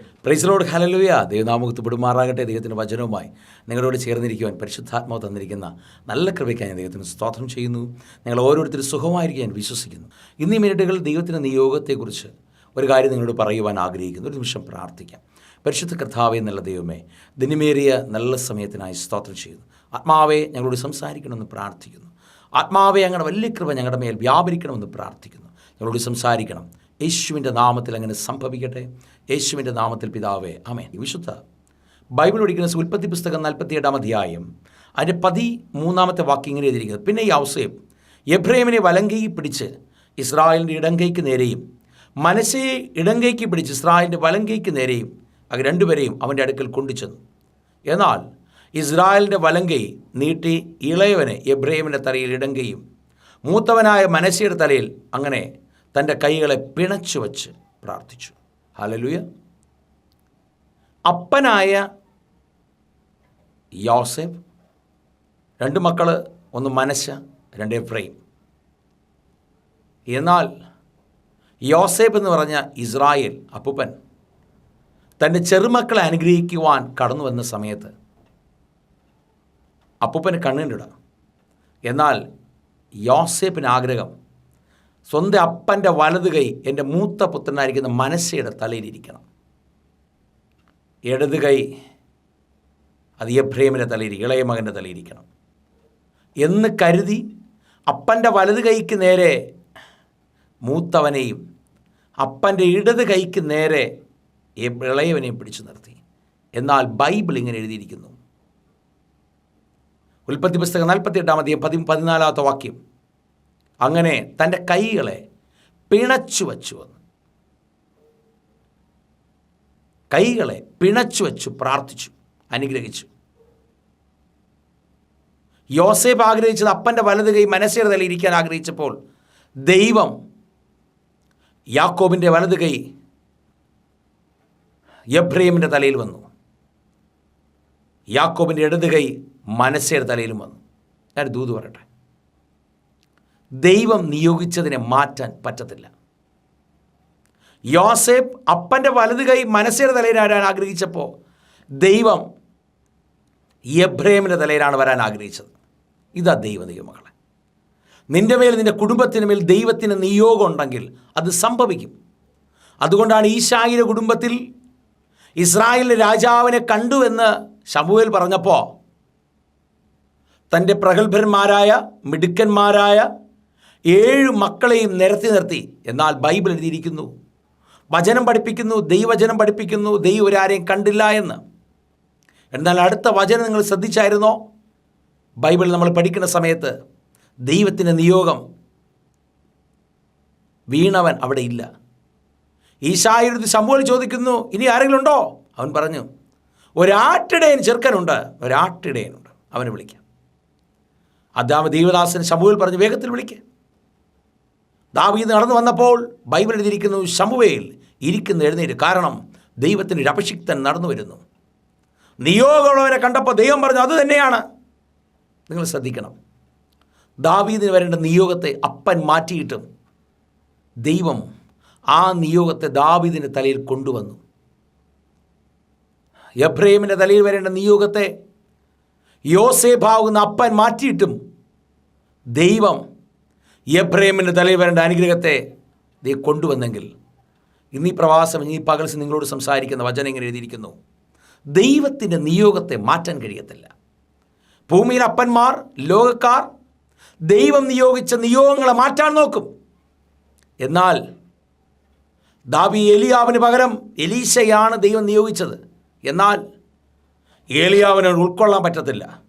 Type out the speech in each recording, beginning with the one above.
പ്രൈസിലോട് ഹലലുയ ദൈവനാമുഖത്ത് പെടുമാറാകട്ടെ ദൈവത്തിന്റെ വചനവുമായി. നിങ്ങളോട് ചേർന്നിരിക്കുവാൻ പരിശുദ്ധാത്മാവ് തന്നിരിക്കുന്ന നല്ല കൃപയ്ക്കായി ഞാൻ ദൈവത്തിന് സ്തോത്രം ചെയ്യുന്നു. നിങ്ങൾ ഓരോരുത്തരും സുഖമായിരിക്കും ഞാൻ വിശ്വസിക്കുന്നു. ഇന്നീ മിനിറ്റുകൾ ദൈവത്തിന്റെ നിയോഗത്തെക്കുറിച്ച് ഒരു കാര്യം നിങ്ങളോട് പറയുവാൻ ആഗ്രഹിക്കുന്നു. ഒരു നിമിഷം പ്രാർത്ഥിക്കാം. പരിശുദ്ധ കർത്താവെ എന്നുള്ള ദൈവമേ ദിനമേറിയ നല്ല സമയത്തിനായി സ്തോത്രം ചെയ്യുന്നു. ആത്മാവെ ഞങ്ങളോട് സംസാരിക്കണമെന്ന് പ്രാർത്ഥിക്കുന്നു. ആത്മാവെ ഞങ്ങളുടെ വലിയ കൃപ ഞങ്ങളുടെ മേൽ വ്യാപരിക്കണമെന്ന് പ്രാർത്ഥിക്കുന്നു. ഞങ്ങളോട് സംസാരിക്കണം. യേശുവിന്റെ നാമത്തിൽ അങ്ങനെ സംഭവിക്കട്ടെ. യേശുവിന്റെ നാമത്തിൽ പിതാവേ ആമേൻ. വിശുദ്ധ ബൈബിൾ പഠിക്കുന്ന ഉൽപ്പത്തി പുസ്തകം നാൽപ്പത്തിയെട്ടാം അധ്യായം അതിന്റെ പതി മൂന്നാമത്തെ വാക്യം ഇങ്ങനെ എഴുതിയിരിക്കുന്നത് പിന്നെ ഈ ഔസേബ് എബ്രഹിമിനെ വലങ്കൈ പിടിച്ച് ഇസ്രായേലിന്റെ ഇടങ്കൈക്ക് നേരെയും മനസ്സയെ ഇടങ്കൈക്ക് പിടിച്ച് ഇസ്രായേലിന്റെ വലങ്കൈക്ക് നേരെയും അത് രണ്ടുപേരെയും അവന്റെ അടുക്കൽ കൊണ്ടുചെന്നു. എന്നാൽ ഇസ്രായേലിന്റെ വലങ്കൈ നീട്ടി ഇളയവനെ എബ്രഹിമിന്റെ തലയിൽ ഇടങ്കയും മൂത്തവനായ മനസ്സയുടെ തലയിൽ അങ്ങനെ തന്റെ കൈകളെ പിണച്ചു വച്ച് പ്രാർത്ഥിച്ചു. ഹലലുയ അപ്പനായ യോസെഫ് രണ്ട് മക്കൾ ഒന്ന് മനസ്സ രണ്ട് എഫ്രൈം എന്നാൽ യോസേബ് എന്ന് പറഞ്ഞ ഇസ്രായേൽ അപ്പുപ്പൻ തന്റെ ചെറുമക്കളെ അനുഗ്രഹിക്കുവാൻ കടന്നു വന്ന സമയത്ത് അപ്പുപ്പന് കണ്ണുണ്ടിട എന്നാൽ യോസേപ്പിന് ആഗ്രഹം സ്വന്തം അപ്പന്റെ വലത് കൈ എന്റെ മൂത്ത പുത്രനായിരിക്കുന്ന മനസ്സയുടെ തലയിലിരിക്കണം. ഇടത് കൈ അത് എഫ്രേമിന്റെ തലയിൽ ഇളയ മകന്റെ തലയിരിക്കണം എന്ന് കരുതി അപ്പന്റെ വലത് കൈക്ക് നേരെ മൂത്തവനെയും അപ്പന്റെ ഇടത് കൈക്ക് നേരെ ഇളയവനെയും പിടിച്ചു നിർത്തി. എന്നാൽ ബൈബിൾ ഇങ്ങനെ എഴുതിയിരിക്കുന്നു. ഉൽപ്പത്തി പുസ്തകം നാൽപ്പത്തി എട്ടാമത്തെ പതി പതിനാലാമത്തെ വാക്യം. അങ്ങനെ തന്റെ കൈകളെ പിണച്ചു വച്ചു വന്നു. കൈകളെ പിണച്ചു വച്ചു പ്രാർത്ഥിച്ചു അനുഗ്രഹിച്ചു. യോസേഫ് ആഗ്രഹിച്ചത് അപ്പന്റെ വലത് കൈ മനസ്സേറെ തലയിൽ ഇരിക്കാൻ ആഗ്രഹിച്ചപ്പോൾ ദൈവം യാക്കോബിന്റെ വലത് കൈ എബ്രഹീമിന്റെ തലയിൽ വന്നു. യാക്കോബിന്റെ ഇടത് കൈ മനസ്സേയുടെ തലയിലും വന്നു. ഞാൻ ദൂത് പറയട്ടെ. ദൈവം നിയോഗിച്ചതിനെ മാറ്റാൻ പറ്റത്തില്ല. യോസേഫ് അപ്പന്റെ വലത് കൈ മനസ്സിന്റെ തലയിൽ വരാൻ ആഗ്രഹിച്ചപ്പോൾ ദൈവം എബ്രഹീമിന്റെ തലയിലാണ് വരാൻ ആഗ്രഹിച്ചത്. ഇതാ ദൈവ നിയമങ്ങളെ. നിന്റെ മേൽ നിന്റെ കുടുംബത്തിന് മേൽ ദൈവത്തിന് നിയോഗം ഉണ്ടെങ്കിൽ അത് സംഭവിക്കും. അതുകൊണ്ടാണ് ഈശായിയുടെ കുടുംബത്തിൽ ഇസ്രായേലിലെ രാജാവിനെ കണ്ടുവെന്ന് ശമുവേൽ പറഞ്ഞപ്പോൾ തന്റെ പ്രഗത്ഭന്മാരായ മിടുക്കന്മാരായ ഏഴ് മക്കളെയും നിരത്തി നിർത്തി. എന്നാൽ ബൈബിൾ എഴുതിയിരിക്കുന്നു. വചനം പഠിപ്പിക്കുന്നു ദൈവവചനം പഠിപ്പിക്കുന്നു ദൈവം ഒരാരെയും കണ്ടില്ല എന്ന്. എന്നാൽ അടുത്ത വചനം നിങ്ങൾ ശ്രദ്ധിച്ചായിരുന്നോ? ബൈബിൾ നമ്മൾ പഠിക്കുന്ന സമയത്ത് ദൈവത്തിന്റെ നിയോഗം വീണവൻ അവിടെ ഇല്ല. ഈശായിരുന്നു ശമ്പോൾ ചോദിക്കുന്നു ഇനി ആരെങ്കിലും ഉണ്ടോ? അവൻ പറഞ്ഞു ഒരാട്ടിടയൻ ചെറുക്കനുണ്ട് ഒരാട്ടിടയനുണ്ട്. അവനെ വിളിക്കാം. അതാമ ദൈവദാസൻ ശമ്പുവിൽ പറഞ്ഞു വേഗത്തിൽ വിളിക്കുക ദാവീദ് നടന്നു വന്നപ്പോൾ ബൈബിൾ എഴുതിയിരിക്കുന്നു ശമുവേൽ ഇരിക്കുന്ന എഴുന്നേറ്റ്. കാരണം ദൈവത്തിന്റെ ഒരു അഭിഷിക്തൻ നടന്നു വരുന്നു. നിയോഗമുള്ളവരെ കണ്ടപ്പോൾ ദൈവം പറഞ്ഞു അത് തന്നെയാണ്. നിങ്ങൾ ശ്രദ്ധിക്കണം. ദാവീദിന് വരേണ്ട നിയോഗത്തെ അപ്പൻ മാറ്റിയിട്ടും ദൈവം ആ നിയോഗത്തെ ദാവീദിന്റെ തലയിൽ കൊണ്ടുവന്നു. എബ്രഹീമിന്റെ തലയിൽ വരേണ്ട നിയോഗത്തെ യോസേഭാവുന്ന അപ്പൻ മാറ്റിയിട്ടും ദൈവം എബ്രഹിമിന്റെ തലയിൽ അനുഗ്രഹത്തെ ദൈവം കൊണ്ടുവന്നെങ്കിൽ ഇന്ന് ഈ പ്രവാസം ഈ പകൽസ് നിങ്ങളോട് സംസാരിക്കുന്ന വചനം ഇങ്ങനെ എഴുതിയിരിക്കുന്നു. ദൈവത്തിന്റെ നിയോഗത്തെ മാറ്റാൻ കഴിയത്തില്ല. ഭൂമിയിലെ അപ്പന്മാർ ലോകക്കാർ ദൈവം നിയോഗിച്ച നിയോഗങ്ങളെ മാറ്റാൻ നോക്കും. എന്നാൽ ദാവി എലിയാവിന് പകരം എലീശയാണ് ദൈവം നിയോഗിച്ചത്. എന്നാൽ ഏലിയാവിനെ ഉൾക്കൊള്ളാൻ പറ്റത്തില്ല.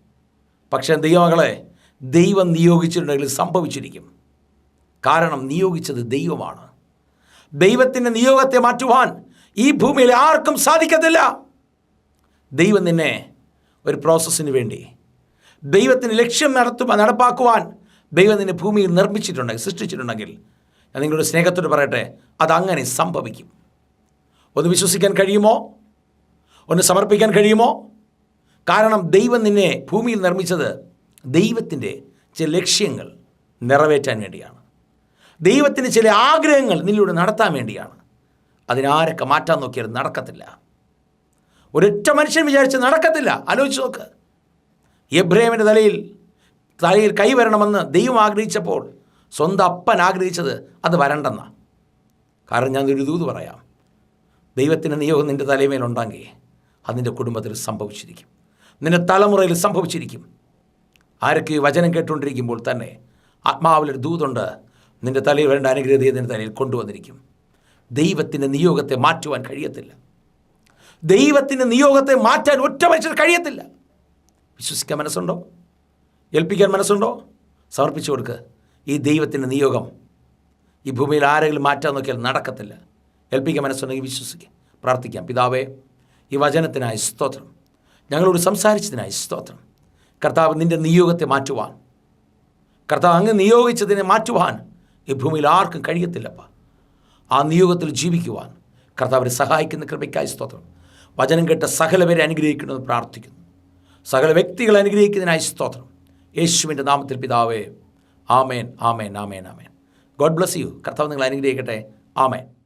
പക്ഷേ ദൈവങ്ങളെ ദൈവം നിയോഗിച്ചിട്ടുണ്ടെങ്കിൽ സംഭവിച്ചിരിക്കും. കാരണം നിയോഗിച്ചത് ദൈവമാണ്. ദൈവത്തിന്റെ നിയോഗത്തെ മാറ്റുവാൻ ഈ ഭൂമിയിൽ ആർക്കും സാധിക്കത്തില്ല. ദൈവം നിന്നെ ഒരു പ്രോസസ്സിന് വേണ്ടി ദൈവത്തിന് ലക്ഷ്യം നടത്തു നടപ്പാക്കുവാൻ ദൈവം നിന്നെ ഭൂമിയിൽ നിർമ്മിച്ചിട്ടുണ്ടെങ്കിൽ സൃഷ്ടിച്ചിട്ടുണ്ടെങ്കിൽ ഞാൻ നിങ്ങളുടെ സ്നേഹത്തോട് പറയട്ടെ അതങ്ങനെ സംഭവിക്കും. ഒന്ന് വിശ്വസിക്കാൻ കഴിയുമോ? ഒന്ന് സമർപ്പിക്കാൻ കഴിയുമോ? കാരണം ദൈവം നിന്നെ ഭൂമിയിൽ നിർമ്മിച്ചത് ദൈവത്തിന്റെ ചില ലക്ഷ്യങ്ങൾ നിറവേറ്റാൻ വേണ്ടിയാണ്. ദൈവത്തിന് ചില ആഗ്രഹങ്ങൾ നിന്നിലൂടെ നടത്താൻ വേണ്ടിയാണ്. അതിനാരൊക്കെ മാറ്റാൻ നോക്കിയാൽ നടക്കത്തില്ല. ഒരൊറ്റ മനുഷ്യൻ വിചാരിച്ച് നടക്കത്തില്ല. ആലോചിച്ച് നോക്ക്. എബ്രഹിമിന്റെ തലയിൽ തലയിൽ കൈ വരണമെന്ന് ദൈവം ആഗ്രഹിച്ചപ്പോൾ സ്വന്തം അപ്പൻ ആഗ്രഹിച്ചത് അത് വരണ്ടെന്ന. കാരണം ഞാൻ ഒരു ദൂത് പറയാം. ദൈവത്തിന്റെ നിയോഗം നിന്റെ തലമേലുണ്ടെങ്കിൽ അത് നിന്റെ കുടുംബത്തിൽ സംഭവിച്ചിരിക്കും. നിന്റെ തലമുറയിൽ സംഭവിച്ചിരിക്കും. ആരൊക്കെ വചനം കേട്ടുകൊണ്ടിരിക്കുമ്പോൾ തന്നെ ആത്മാവിലൊരു ദൂതുണ്ട്. നിന്റെ തലയിൽ വേണ്ട അനുഗ്രഹീയ നിന്റെ തലയിൽ കൊണ്ടുവന്നിരിക്കും. ദൈവത്തിന്റെ നിയോഗത്തെ മാറ്റുവാൻ കഴിയത്തില്ല. ദൈവത്തിന്റെ നിയോഗത്തെ മാറ്റാൻ ഒറ്റ മനുഷ്യർ കഴിയത്തില്ല. വിശ്വസിക്കാൻ മനസ്സുണ്ടോ? ഏൽപ്പിക്കാൻ മനസ്സുണ്ടോ? സമർപ്പിച്ചു കൊടുക്കുക ഈ ദൈവത്തിന്റെ നിയോഗം ഈ ഭൂമിയിൽ ആരെങ്കിലും മാറ്റാൻ നോക്കിയാൽ നടക്കത്തില്ല. ഏൽപ്പിക്കാൻ മനസ്സുണ്ടെങ്കിൽ വിശ്വസിക്കുക പ്രാർത്ഥിക്കാം. പിതാവേ ഈ വചനത്തിനായി സ്തോത്രം. ഞങ്ങളോട് സംസാരിച്ചതിനായി സ്തോത്രം. കർത്താവ് നിന്റെ നിയോഗത്തെ മാറ്റുവാൻ. കർത്താവ് അങ്ങ് നിയോഗിച്ചതിനെ മാറ്റുവാൻ ഈ ഭൂമിയിൽ ആർക്കും കഴിയത്തില്ലപ്പ. ആ നിയോഗത്തിൽ ജീവിക്കുവാൻ കർത്താവിനെ സഹായിക്കുന്ന കൃപയ്ക്കായി സ്തോത്രം. വചനം കേട്ട സകല പേരെ അനുഗ്രഹിക്കണമെന്ന് പ്രാർത്ഥിക്കുന്നു. സകല വ്യക്തികളെ അനുഗ്രഹിക്കുന്നതിനായി സ്തോത്രം. യേശുവിന്റെ നാമത്തിൽ പിതാവേ ആമേൻ ആമേൻ ആമേൻ ആമേൻ. God bless you. കർത്താവ് നിങ്ങൾ അനുഗ്രഹിക്കട്ടെ. ആമേൻ.